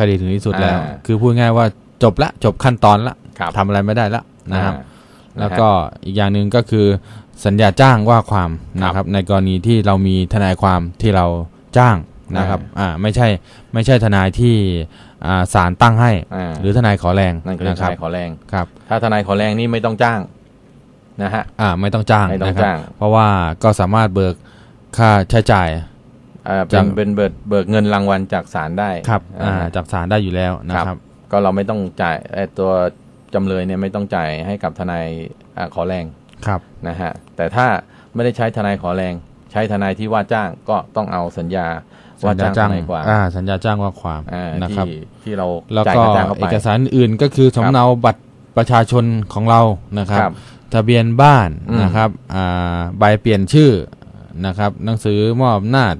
คดีถึงที่สุดแล้ว อ่าคือพูดง่ายว่าจบละจบขั้นตอนละครับทำอะไรไม่ได้ละนะครับ อ่าแล้วก็อีกอย่างหนึ่งก็คือสัญญาจ้างว่าความนะคครัรับบในกรณีที่เรามีทนายความที่เราจ้างนะครับอ่าไม่ใช่ไม่ใช่ทนายที่อ่าศาลตั้งให้ อ่า หรือทนายขอแรงนั่นก็เรียกนะคทรับนายขอแรง ครับถ้าทนายขอแรงนี่ไม่ต้องจ้างนะฮะ อ่าไม่ต้องจ้างไม่ต้องนะครับจ้าง เพราะว่าก็สามารถเบิกค่าใช้จ่าย อ่าจ้าเป็นงเป็นเบิกเบิกเงินรางวัลจากศาลได้ครับอ่าอ่าจากศาลได้อยู่แล้วนะคครัรับบก็เราไม่ต้องจ่ายไอ้ตัวจำเลยเนี่ยไม่ต้องจ่ายให้กับทนายอ่าขอแรงครับนะฮะแต่ถ้าไม่ได้ใช้ทนายขอแรง ใช้ทนายที่ว่าจ้างก็ต้องเอาสัญญาว่าจ้างทนายความอ่าสัญญาจ้างว่าความอ่านะครับที่ที่เราแล้วจ่ายก็ค่าจ้างเข้าเอไปกสารอื่นก็คือสำเนาบัตรประชาชนของเรานะครับครับทะเบียนบ้านอืมนะครับอ่าใบเปลี่ยนชื่อนะครับ หนังสือมอบอำนาจ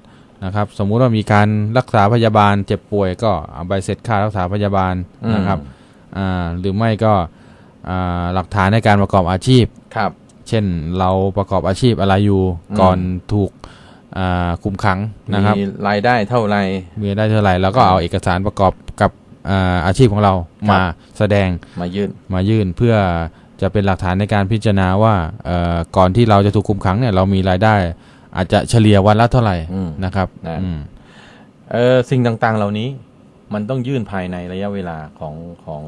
นะครับ สมมุติว่ามีการรักษาพยาบาลเจ็บป่วยก็เอาใบเสร็จค่ารักษาพยาบาลนะครับอ่าหรือไม่ก็อ่าหลักฐานในการประกอบอาชีพครับ เช่นเราประกอบอาชีพอะไรอยู่อืมก่อนถูกอ่าคุมขังนะครับมีรายได้เท่าไหรมีได้เท่าไหร่แล้วก็เอาเอกสารประกอบกับอ่าอาชีพของเราครับมาแสดงมายื่นมายื่นเพื่อจะเป็นหลักฐานในการพิจารณาว่าเอ่อก่อนที่เราจะถูกคุมขังเนี่ยเรามีรายได้ อาจจะเฉลี่ยวันละเท่าไหร่อืม นะครับนะ อืม เออสิ่งต่างๆเหล่านี้มันต้องยื่นภายในระยะเวลาของของ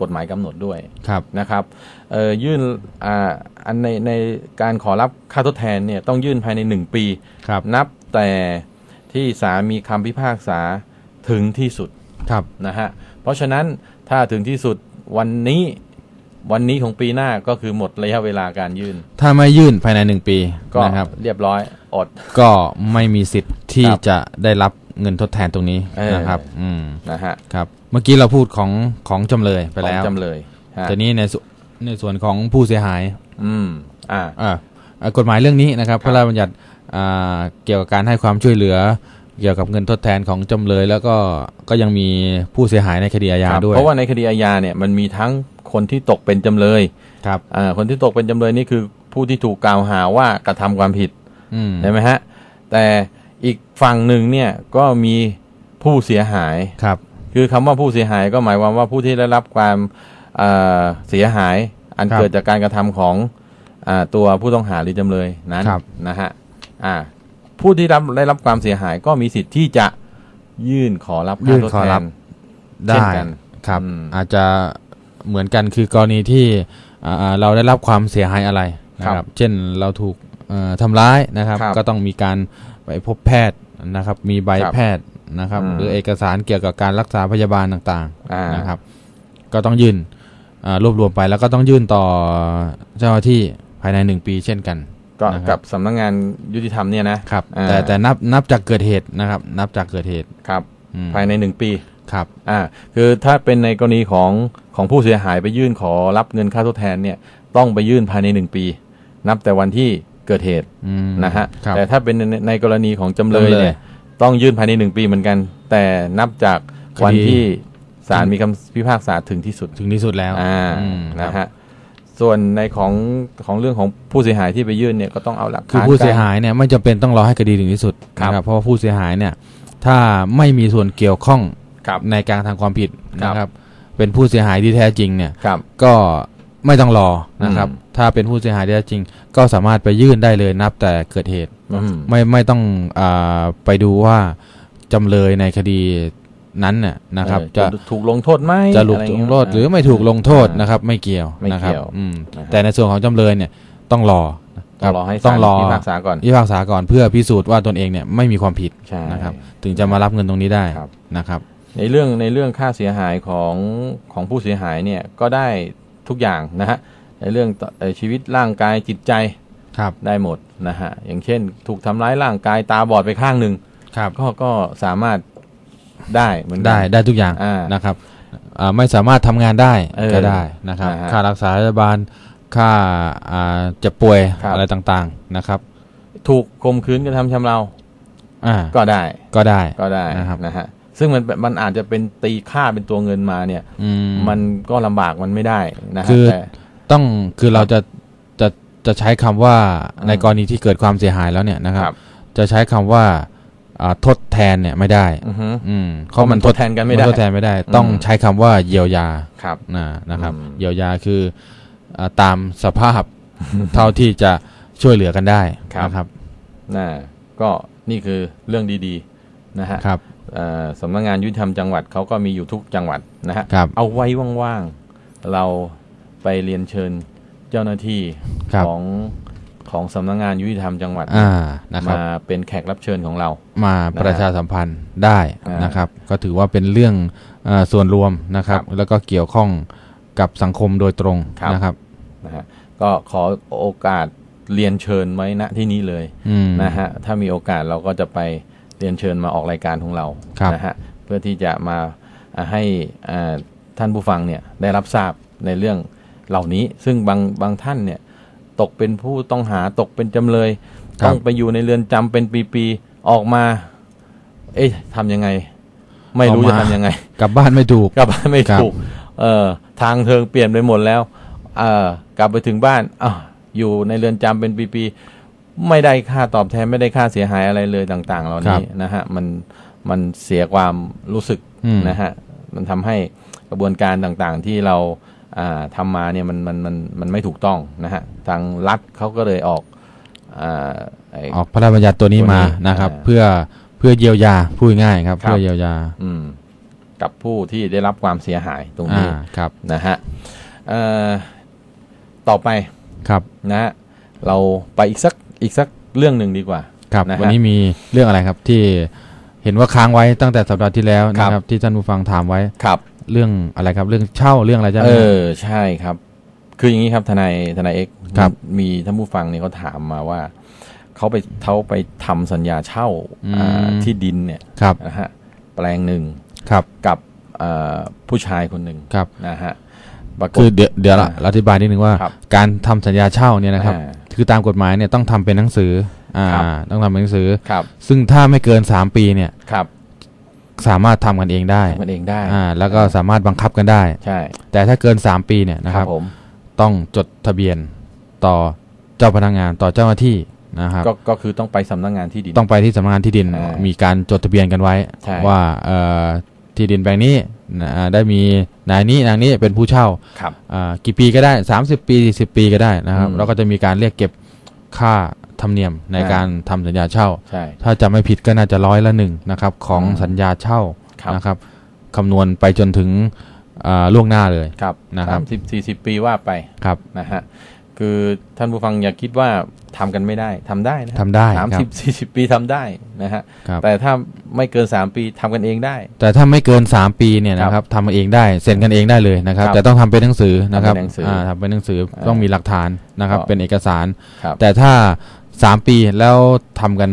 กฎหมายกำหนดด้วยครับ นะครับเออยื่นอ่าอันในในการขอรับค่าทดแทนเนี่ยต้องยื่นภายในหนึ่งปี ครับ นับแต่ที่ศาลมีคำพิพากษาถึงที่สุดครับ นะฮะเพราะฉะนั้นถ้าถึงที่สุดวันนี้ วันนี้ของปีหน้าก็คือหมดระยะเวลาการยื่น ถ้าไม่ยื่นภายในหนึ่งปีก็นะครับ เรียบร้อยอด ก็ไม่มีสิทธิ์ที่ครับจะได้รับเงินทดแทนตรงนี้เออ นะครับ อืมนะฮะครับ เมื่อกี้เราพูดของของจำเลยไปของแล้วจำเลยฮะแต่นี้ในส่วนในส่วนของผู้เสียหาย อืม อ่า อ่าอ่ากฎหมายเรื่องนี้นะครับคพรับระราชบัญญัติอ่าเกี่ยวกับการให้ความช่วยเหลือ เกี่ยวกับเงินทดแทนของจำเลย แล้วก็ก็ยังมีผู้เสียหายในคดีอาญาครับด้วย เพราะว่าในคดีอาญาเนี่ยมันมีทั้ง คนที่ตกเป็นจำเลยครับอ่าคนที่ตกเป็นจำเลยนี่คือผู้ที่ถูกกล่าวหาว่ากระทำความผิดอืมใช่ไหมฮะแต่อีกฝั่งหนึ่งเนี่ยก็มีผู้เสียหาย ครับ คือคำว่าผู้เสียหายก็หมายความว่าผู้ที่ได้รับความเอ่อเสียหายอันครับเกิดจากการกระทำของอาตัวผู้ต้องหาหรือจำเลยนั้นครับ นะฮะอ่าผู้ที่รับได้รับความเสียหายก็มีสิทธิ์ที่จะยื่นขอรับยื่ค่านทดขอแทรับน ได้เช่นกันครับ อืมอาจจะ เหมือนกันคือกรณีที่อ่าอ่าเราได้รับความเสียหายอะไรนะครับเช่นเราถูกเอ่อทำร้ายนะครับครับ ก็ต้องมีการไปพบแพทย์นะครับ มีใบครับแพทย์นะครับอืมหรือเอกสารเกี่ยวกับการรักษาพยาบาลต่างอ่าๆนะครับ ก็ต้องยื่นอ่ารวบรวมไปแล้วก็ต้องยื่นต่อเจ้าหน้าที่ภายในหนึ่งปีเช่นกันก็นะครับกับสำนักงานยุติธรรมเนี่ยนะครับอ่าแต่แต่นับนับจากเกิดเหตุนะครับ นับจากเกิดเหตุครับอืมภายในหนึ่งปี ครับอ่าคือถ้าเป็นในกรณีของของผู้เสียหายไปยื่นขอรับเงินค่าทดแทนเนี่ยต้องไปยื่นภายในหนึ่งปี นับแต่วันที่เกิดเหตุอืมนะฮะครับแต่ถ้าเป็นในในกรณีของจำเลยจำเลยเนี่ยต้องยื่นภายในหนึ่งปีเหมือนกัน แต่นับจากวันคดีที่ศาลมีคำพิพากษาถึงที่สุดถึงที่สุดแล้วอ่าอืมนะครับฮะส่วนในของของเรื่องของผู้เสียหายที่ไปยื่นเนี่ยก็ต้องเอาหลักคือฐานผู้เสียกรหายเนี่ยไม่จำเป็นต้องรอให้คดีถึงที่สุดครับนะครับเพราะว่าผู้เสียหายเนี่ยถ้าไม่มีส่วนเกี่ยวข้องครับ ในการทำความผิดครับนะครับ เป็นผู้เสียหายที่แท้จริงเนี่ยครับก็ไม่ต้องรอนะครับอืมถ้าเป็นผู้เสียหายที่แท้จริง ก็สามารถไปยื่นได้เลยนับแต่เกิดเหตุอืมไม่ไม่ต้องอาไปดูว่าจำเลยในคดีนั้นน่ะนะครับเออจะถูกลงโทษไหมจะถูกอไรลเงี้งยโทษหรือไม่ถูกลงโทษอ่านะครับ ไม่เกี่ยวไม่นะครับเกี่ยวอืมนะฮะแต่ในส่วนของจำเลยเนี่ยต้องรอต้องรอให้ต้ศาองลรอพิพากษาก่อนพิพากษาก่อนเพื่อพิสูจน์ว่าตนเองเนี่ยไม่มีความผิดใช่นะครับ ถึงจะมารับเงินตรงนี้ได้ครับนะครับ ในเรื่องในเรื่องค่าเสียหายของของผู้เสียหายเนี่ยก็ได้ทุกอย่างนะฮะในเรื่องต่อเอ่อชีวิตร่างกายจิตใจครับได้หมดนะฮะอย่างเช่น ถูกทำร้ายร่างกายตาบอดไปข้างหนึ่งครับก็ก็สามารถได้เหมือนกันได้ได้ทุกอย่างอ่านะครับอ่าไม่สามารถทำงานได้เออก็ได้นะครับนะฮะค่ารักษาพยาบาลค่าอ่าเจ็บป่วยครับอะไรต่างๆนะครับ ถูกข่มขืนกระทำชำเราอ่าก็ได้ก็ได้ก็ได้นะครับนะฮะ ซึ่งมันมันอาจจะเป็นตีค่าเป็นตัวเงินมาเนี่ยอืมมันก็ลำบากมันไม่ได้นะฮะคือแต่ ต้องคือเราจะจะจะใช้คำว่าอืมในกรณีที่เกิดความเสียหายแล้วเนี่ยนะครับ ครับ จะใช้คำว่าอ่าทดแทนเนี่ยไม่ได้ อือฮึ อืมเพราะมันทดแทนกันไม่ได้ทดแทนไม่ได้ ต้องอืมใช้คำว่าเยียวยาครับ นะนะครับ อืม เยียวยาคืออาตามสภาพเท่าที่จะช่วยเหลือกันได้นะครับน่าก็นี่คือเรื่องดีๆนะฮะ ครับเอ่อ สำนักงานยุติธรรมจังหวัดเขาก็มีอยู่ทุกจังหวัดนะฮะครับเอาไว้ว่างๆเราไปเรียนเชิญเจ้าหน้าที่ครับของของสำนักงานยุติธรรมจังหวัดอ่านะครับมาเป็นแขกรับเชิญของเรา มาประชาสัมพันธ์ได้อ่านนะครับ ก็ถือว่าเป็นเรื่องอาส่วนรวมนะครับครับ แล้วก็เกี่ยวข้องกับสังคมโดยตรงครับนะครับนะฮะก็ขอโอกาสเรียนเชิญไว้ณที่นี้เลยอืมนะฮะถ้ามีโอกาสเราก็จะไปเรียนเชิญมาออกรายการของเราครับนะฮะเพื่อที่จะมาอ่าให้อ่าท่านผู้ฟังเนี่ยได้รับทราบในเรื่องเหล่านี้ ซึ่งบางบางท่านเนี่ยตกเป็นผู้ต้องหาตกเป็นจำเลยครับต้องไปอยู่ในเรือนจำเป็นปีๆออกมา เอ๊ะทำยังไง ไม่รู้ออกจะมาทำยังไง กลับบ้านไม่ถูกกลับบ้านไม่ครับถูกเออทางเทิงเปลี่ยนไปหมดแล้ว เออกลับไปถึงบ้านอะอยู่ในเรือนจำเป็นปีๆ ไม่ได้ค่าตอบแทนไม่ได้ค่าเสียหายอะไรเลยต่าง ๆ เหล่านี้นะฮะมันมันเสียความรู้สึกอืมนะฮะมันทำให้กระบวนการต่างๆที่เราอ่าทำมาเนี่ยมันมันมันมันไม่ถูกต้องนะฮะทางรัฐเขาก็เลยออกอ่าไอ้ออกพระราชบัญญัติตัวนี้ตัวนี้มานะครับอ่าเพื่อเพื่อเยียวยาพูดง่ายๆครับครับ เพื่อเยียวยาอืมกับผู้ที่ได้รับความเสียหายตรงอ่านี้ครับนะฮะเอ่อต่อไปครับนะฮะเราไปอีกสัก อีกสักเรื่องหนึ่งดีกว่าครับนะฮะ วันนี้มีเรื่องอะไรครับที่เห็นว่าค้างไว้ตั้งแต่สัปดาห์ที่แล้วนะคครัรับ บที่ท่านผู้ฟังถามไว้ครับ เรื่องอะไรครับ เรื่องเช่าเรื่องอะไรใช่ไหม เอครับอใช่ครับ คืออย่างนี้ครับทนายทนายเอ็กซ์ครับมีท่านผู้ฟังเนี่ยเขาถามมาว่าเขาไปเขาไปทำสัญญาเช่าอ่าที่ดินเนี่ยครับนะฮะแปลงหนึ่งครับกับอ่าผู้ชายคนหนึ่งครับ นะฮะ ปรากฏ คือเดี๋ยวเดี๋ยวละอ่าเราอธิบายนิดนึงว่า ครับการทำสัญญาเช่าเนี่ยนะครับ อ่าคือตามกฎหมายเนี่ยต้องทำเป็นหนังสืออ่าครับ ต้องทำเป็นหนังสือ ครับ ซึ่งถ้าไม่เกิน 3 ปีเนี่ยครับสามารถทำกันเองได้ทำกันเองได้อ่าแล้วก็สามารถบังคับกันได้ ใช่แต่ถ้าเกิน 3 ปีเนี่ยนะครับ ผมต้องจดทะเบียนต่อเจ้าพนักงานต่อเจ้าหน้าที่นะครับ ก็ก็คือต้องไปสำนักงานที่ดิน ต้องไปที่สำนักงานที่ดินอ่ามีมีการจดทะเบียนกันไว้ ใช่ว่าเอ่อ ที่ดินแปลงนี้นะอ่าได้มีนายนี้นางนี้เป็นผู้เช่าครับ อ่ากี่ปีก็ได้ 30 ปี10ปีก็ได้นะครับ อืมแล้วก็จะมีการเรียกเก็บค่าธรรมเนียมในอ่า การทำสัญญาเช่า ใช่ ถ้าจะไม่ผิดก็น่าจะร้อยละหนึ่งนะครับของอืมสัญญาเช่าครับ นะครับคำนวณไปจนถึงอ่าล่วงหน้าเลย ครับนะครับ สามสิบสี่สิบปีว่าไปครับ นะฮะ คือท่านผู้ฟังอย่าคิดว่าทำกันไม่ได้ทำได้นะทำได้สามครัสิบบสี่สิบปีทำได้นะฮะครับแต่ถ้าไม่เกินสามปีทำกันเองได้ แต่ถ้าไม่เกิน3ปีเนี่ยนะคครัรับบทำเองได้เซ็นกันเองได้เลยนะครับครับแต่ต้องทำเป็นหนังสือนะครับทำเป็นหนังสืออ่าทำเป็นหนังสืออ่าต้องมีหลักฐานนะครับก็เป็นเอกสารครับแต่ถ้า3ปีแล้วทำกัน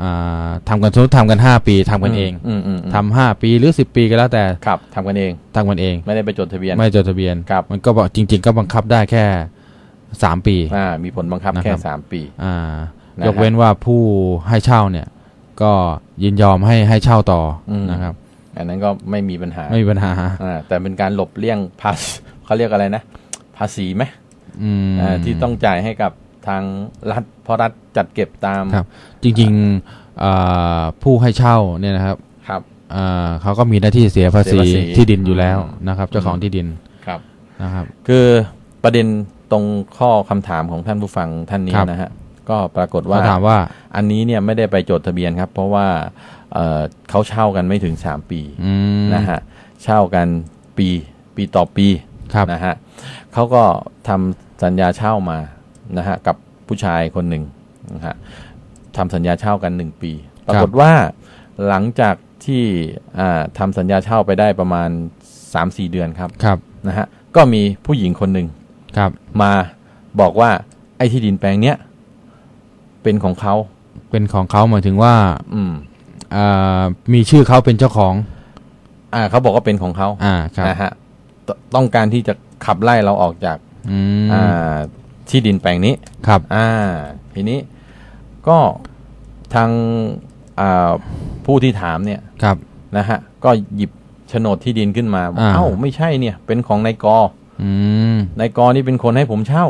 อ่าทำกันสมมติทำกัน5ปีทำกันเองอืมอืมอืมทำห้าปีหรือ10ปีก็แล้วแต่ครับทำกันเองทำกันเอง ไม่ได้ไปจดทะเบียนไม่จดทะเบียนครับมันก็บอกจริง ๆ ก็บังคับได้แค่ 3ปีอ่ามีผลบังคับนะครับแค่สามปีอ่านะฮะยกเว้นว่าผู้ให้เช่าเนี่ย ก็ยินยอมให้ให้เช่าต่ออมนะครับ อันนั้นก็ไม่มีปัญหาไม่มีปัญหาอ่าแต่เป็นการหลบเลี่ยงภาษีเขาเรียกอะไรนะ ภาษีไหมอืมอ่าที่ต้องจ่ายให้กับทางรัฐเพราะรัฐจัดเก็บตามครับ จริงๆอ่าผู้ให้เช่าเนี่ยนะครับครับอ่าเขาก็มีหน้าที่เสียภาษีเสียภาษีที่ดินอยู่แล้วอืมนะครับ เจ้าของที่ดินครับนะครับ คือประเด็น ตรงข้อคำถามของท่านผู้ฟังท่านนี้ครับนะฮะก็ปรากฏว่าว่าถามว่า อันนี้เนี่ยไม่ได้ไปจดทะเบียนครับ เพราะว่าเอ่อเขาเช่ากันไม่ถึง 3 ปีอืมนะฮะเช่ากันปีปีต่อปีครับนะฮะเขาก็ทำสัญญาเช่ามานะฮะกับผู้ชายคนหนึ่งนะฮะทำสัญญาเช่ากัน 1 ปี ปรากฏว่าหลังจากที่อ่าทำสัญญาเช่าไปได้ประมาณ3-4 เดือนครับครับนะฮะก็มีผู้หญิงคนหนึ่ง ครับมาบอกว่าไอ้ที่ดินแปลงเนี้ยเป็นของเขา เป็นของเขาหมายถึงว่า อืมอ่ามีชื่อเขาเป็นเจ้าของ อ่าเขาบอกว่าเป็นของเขาอ่าครับนะฮะตต้องการที่จะขับไล่เราออกจากอืมอ่าที่ดินแปลงนี้ ครับอ่า ทีนี้ก็ทางอ่าผู้ที่ถามเนี่ยครับ นะฮะก็หยิบโฉนดที่ดินขึ้นมาบอกอ่า เอ้าไม่ใช่เนี่ย เป็นของนายกออืม นายกอนี่เป็นคนให้ผมเช่า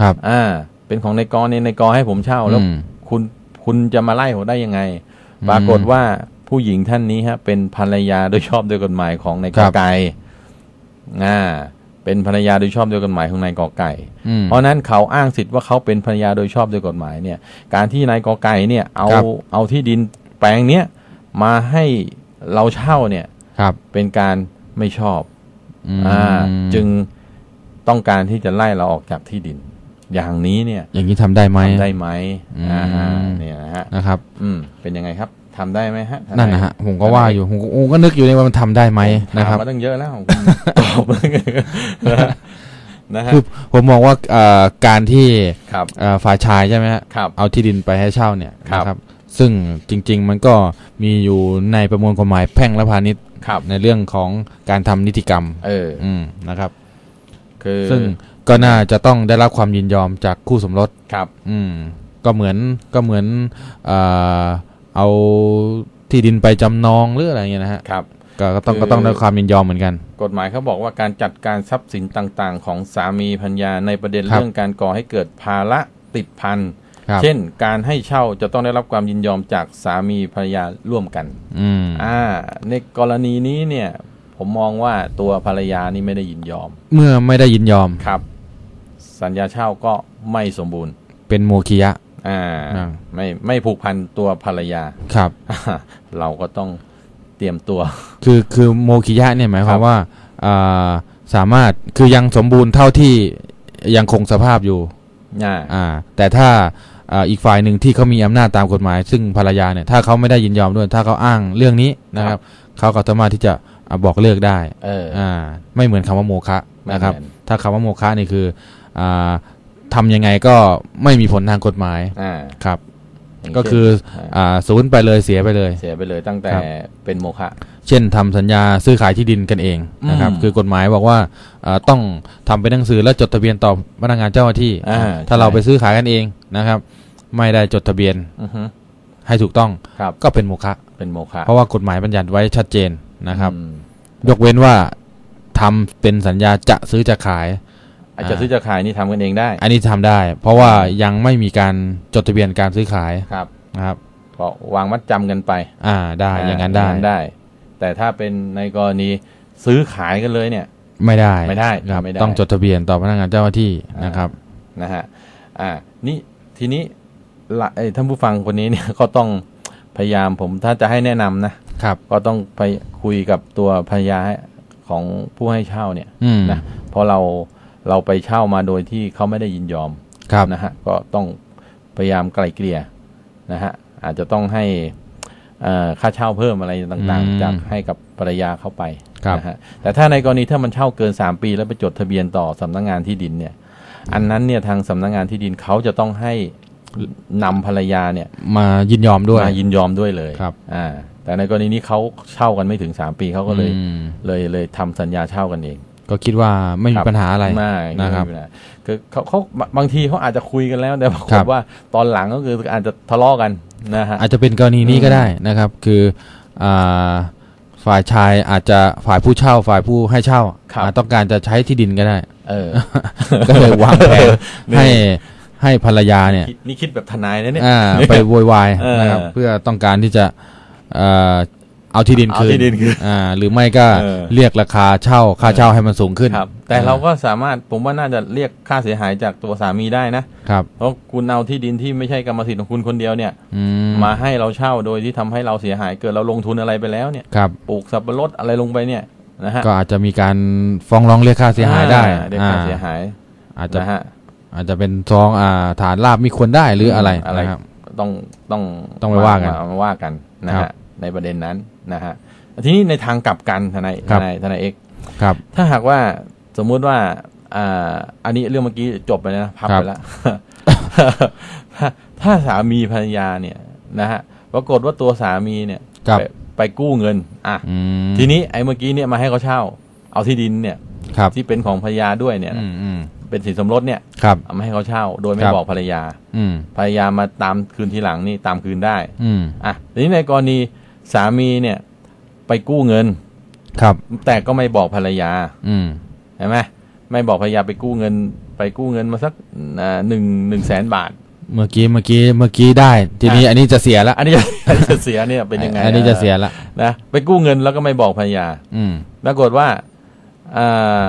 ครับ อ่า เป็นของนายกอเนี่ยนายกอให้ผมเช่า แล้วอืมคุณคุณจะมาไล่ผมได้ยังไง ปรากฏว่าผู้หญิงท่านนี้ฮะ เป็นภรรยาโดยชอบโดยกฎหมายของนายกครัอบไก่อ่าเป็นภรรยาโดยชอบโดยกฎหมายของนายกอไก่อืมเพราะฉะนั้นเขาอ้างสิทธิ์ว่าเขาเป็นภรรยาโดยชอบโดยกฎหมายเนี่ย การที่นายกอไก่เนี่ย เอาครับเอาที่ดินแปลงเนี้ยมาให้เราเช่าเนี่ย ครับ เป็นการไม่ชอบอืมอ่า จึงต้องการที่จะไล่เราออกจากที่ดิน อย่างนี้เนี่ย อย่างนี้ทำได้ไหมทำได้ไหมอืมอ่าเนี่ยนะฮะนะครับ อืมเป็นยังไงครับทำได้ไหมฮะทายนั่นนะฮะผมก็ว่าอยู่ผมก็ผมก็นึกอยู่ในว่ามันทำได้ไหมถามนะครับมาตั้งเยอะแล้วผมตอบนะฮะนะฮะคือผมมองว่าเอ่อการที่ครับเอ่อฝ่ายชายใช่ไหมฮะครับเอาที่ดินไปให้เช่าเนี่ยครับนะครับ ซึ่งจริง ๆ มันก็มีอยู่ในประมวลกฎหมายแพ่งและพาณิชย์ ครับในเรื่องของการทำนิติกรรมเอออืมนะครับ คือซึ่งก็น่าจะต้องได้รับความยินยอมจากคู่สมรส ครับ อืม ก็เหมือนก็เหมือนเอ่อเอาที่ดินไปจำนองหรืออะไรเงี้ยนะฮะครับ ก็ก็ต้องคือ ก็ต้องได้ความยินยอมเหมือนกัน กฎหมายเขาบอกว่าการจัดการทรัพย์สินต่างๆ ของสามีพัญญาในประเด็นครับ เรื่องการก่อให้เกิดภาระติดพันครับ เช่นการให้เช่าจะต้องได้รับความยินยอมจากสามีภรรยาร่วมกันอืมอ่า ในกรณีนี้เนี่ย ผมมองว่าตัวภรรยานี่ไม่ได้ยินยอม เมื่อไม่ได้ยินยอมครับ สัญญาเช่าก็ไม่สมบูรณ์ เป็นโมคิยะ อ่าอ่าไม่ไม่ผูกพันตัวภรรยาครับ เราก็ต้องเตรียมตัว คือคือโมคิยะเนี่ยหมายคครัวามบว่าอ่าสามารถคือยังสมบูรณ์เท่าที่ยังคงสภาพอยู่อ่าอ่าแต่ถ้า อ่าอีกฝ่ายหนึ่งที่เขามีอำนาจตามกฎหมาย ซึ่งภรรยาเนี่ยถ้าเขาไม่ได้ยินยอมด้วย ถ้าเขาอ้างเรื่องนี้นะครับเขาก็สามารถที่จะอ่าบอกเลิกได้เอออ่าไม่เหมือนคำว่าโมคะไม่นะครับเหมือนถ้าคำว่าโมคะนี่คืออ่าทำยังไงก็ไม่มีผลทางกฎหมายอ่าครับย่างก็เช่นคืออ่าศูนย์ไปเลยเสียไปเลย เสียไปเลยตั้งแต่ครับเป็นโมฆะเช่นทำสัญญาซื้อขายที่ดินกันเองนะครับอืมคือกฎหมายบอกว่าอ่าต้องทำเป็นหนังสือแล้วจดทะเบียนต่อพนักงานเจ้าหน้าที่อ่าถ้าใช่เราไปซื้อขายกันเองนะครับ ไม่ได้จดทะเบียนอือฮึให้ถูกต้องครับก็เป็นโมฆะเป็นโมฆะเพราะว่ากฎหมายบัญญัติไว้ชัดเจนนะครับ อืมยกเว้นว่าทำเป็นสัญญาจะซื้อจะขาย อาจจะซื้อจะขายนี่ทำกันเองได้อันนี้ทำได้ เพราะว่ายังไม่มีการจดทะเบียนการซื้อขายครับนะครับ ก็วางมัดจำกันไปอ่าได้อย่างนั้นได้ได้ แต่ถ้าเป็นในกรณีซื้อขายกันเลยเนี่ย ไม่ได้ไม่ได้ครับไม่ได้ ต้องจดทะเบียนต่อพนักงานเจ้าหน้าที่นะครับ นะฮะอ่านี่ทีนี้ละเอ้ย ท่านผู้ฟังคนนี้เนี่ยก็ต้องพยายามผมถ้าจะให้แนะนำนะครับ ก็ต้องไปคุยกับตัวภรรยาของผู้ให้เช่าเนี่ยอืมนะเพราะเราเราไปเช่ามาโดยที่เขาไม่ได้ยินยอมครับนะฮะก็ต้องพยายามไกลเกลี่ยนะฮะอาจจะต้องให้เอ่อค่าเช่าเพิ่มอะไรต่างอืมๆจากให้กับภรรยาเข้าไปครับนะฮะแต่ถ้าในกรณีถ้ามันเช่าเกิน 3 ปีแล้วไปจดทะเบียนต่อสำนักงานที่ดินเนี่ย อันนั้นเนี่ยทางสำนักงานที่ดินเขาจะต้องให้ นำภรรยาเนี่ยมายินยอมด้วยมายินยอมด้วยเลยครับ อ่า แต่ในกรณีนี้เขาเช่ากันไม่ถึง3ปีเขาก็เลย อืม เลยเลยทำสัญญาเช่ากันเอง ก็คิดว่าไม่คมีรับ ปัญหาอะไรไม่นะครับ ไม่มีปัญหาคือเขาเขาบางทีเขาอาจจะคุยกันแล้ว แต่ปรากครัฏบ ว่าตอนหลังก็คืออาจจะทะเลาะกันนะฮะ อาจจะเป็นกรณีนี้ก็ได้นะครับ คืออ่าฝ่ายชายอาจจะฝ่ายผู้เช่า ฝ่ายผู้ให้เช่าครับอาจต้องการจะใช้ที่ดินก็ได้ เออ ก็เลยวางแผนนี่ ให้ ให้ภรรยาเนี่ยคิดนี่คิดแบบทนายนะเนี่ยอ่าไปโวยวายเออนะครับเพื่อต้องการที่จะเอ่อเอาที่ดินเอาคืนที่ดินคืนอ่าหรือไม่ก็เออเรียกราคาเช่าค่าเช่าให้มันสูงขึ้นครับ แต่เราก็สามารถผมว่าน่าจะเรียกค่าเสียหายจากตัวสามีได้นะครับเพราะคุณเอาที่ดินที่ไม่ใช่กรรมสิทธิ์ของคุณคนเดียวเนี่ยอืมมาให้เราเช่าโดยที่ทำให้เราเสียหายเกิดเราลงทุนอะไรไปแล้วเนี่ยครับปลูกสับปะรดอะไรลงไปเนี่ยนะฮะก็อาจจะมีการฟ้องร้องเรียกค่าเสียหายได้อ่เรียกค่าเสียหายอาจจะนะฮะ อาจจะเป็นซองอ่าฐานลาบมีควรได้หรืออะไรอะไรนะครับ ต้องต้องต้องไปว่ากันมมาว่ากันนะครัฮะบในประเด็นนั้นนะฮะทีนี้ในทางกลับกันทนายคทรับนายทนายเอกครับ ถ้าหากว่าสมมุติว่าอ่าอันนี้เรื่องเมื่อกี้จบไปแล้วนะพับครัไปบแล้วถ้าถ้าสามีภรรยาเนี่ยนะฮะปรากฏว่าตัวสามีเนี่ยครับไปไปกู้เงิน อะอืมทีนี้ไอ้เมื่อกี้เนี่ยมาให้เขาเช่า เอาที่ดินเนี่ยครับที่เป็นของภรรยาด้วยเนี่ยอืมอืม เป็นสินสมรสเนี่ยครับ เอามาให้เขาเช่า โดยไม่ครับ บอกภรรยา อืม ภรรยามาตามคืนทีหลังนี่ตามคืนได้อืม อะทีนี้ในกรณีสามีเนี่ยไปกู้เงิน ครับ แต่ก็ไม่บอกภรรยาอืมเห็นไหมไม่บอกภรรยาไปกู้เงิน ไปกู้เงินมาสักอ่าหนึ่งหนึ่งแสนบาท เมื่อกี้เมื่อกี้เมื่อกี้ได้ ทีนี้อันนี้จะเสียละอันนี้ อันนี้จะเสียเนี่ยเป็นยังไงอันนี้จะเสียละ นะไปกู้เงินแล้วก็ไม่บอกภรรยาอืม ปรากฏว่าอ่า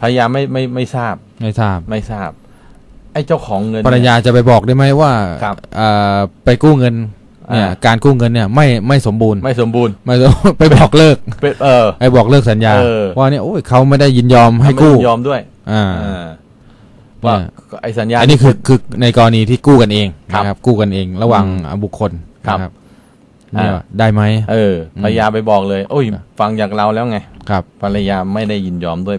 ภรรยาไม่ไม่ไม่ทราบ ไม่ทราบไม่ทราบ ไอ้เจ้าของเงิน ภรรยาจะไปบอกได้ไหมว่าครับ เอ่อไปกู้เงินเนี่ยอ่า การกู้เงินเนี่ยไม่ไม่สมบูรณ์ไม่สมบูรณ์ไม่สมไปบอกเลิกเป็นเออ ไปบอกเลิกสัญญา เออ ว่าเนี่ยโอ้ยเขาไม่ได้ยินยอมให้กู้ไม่ยอมด้วยอ่าอ่าว่าเนี่ย ไอ้สัญญา อันนี้คือคือในกรณีที่กู้กันเองครับนะครับ กู้กันเองระหว่างอืมบุคคลครับ นะเนี่ยอ่าได้ไหม เออภรรยาไปบอกเลย โอ้ยครับฟังจากเราแล้วไงครับ ภรรยาไม่ได้ยินยอมด้วย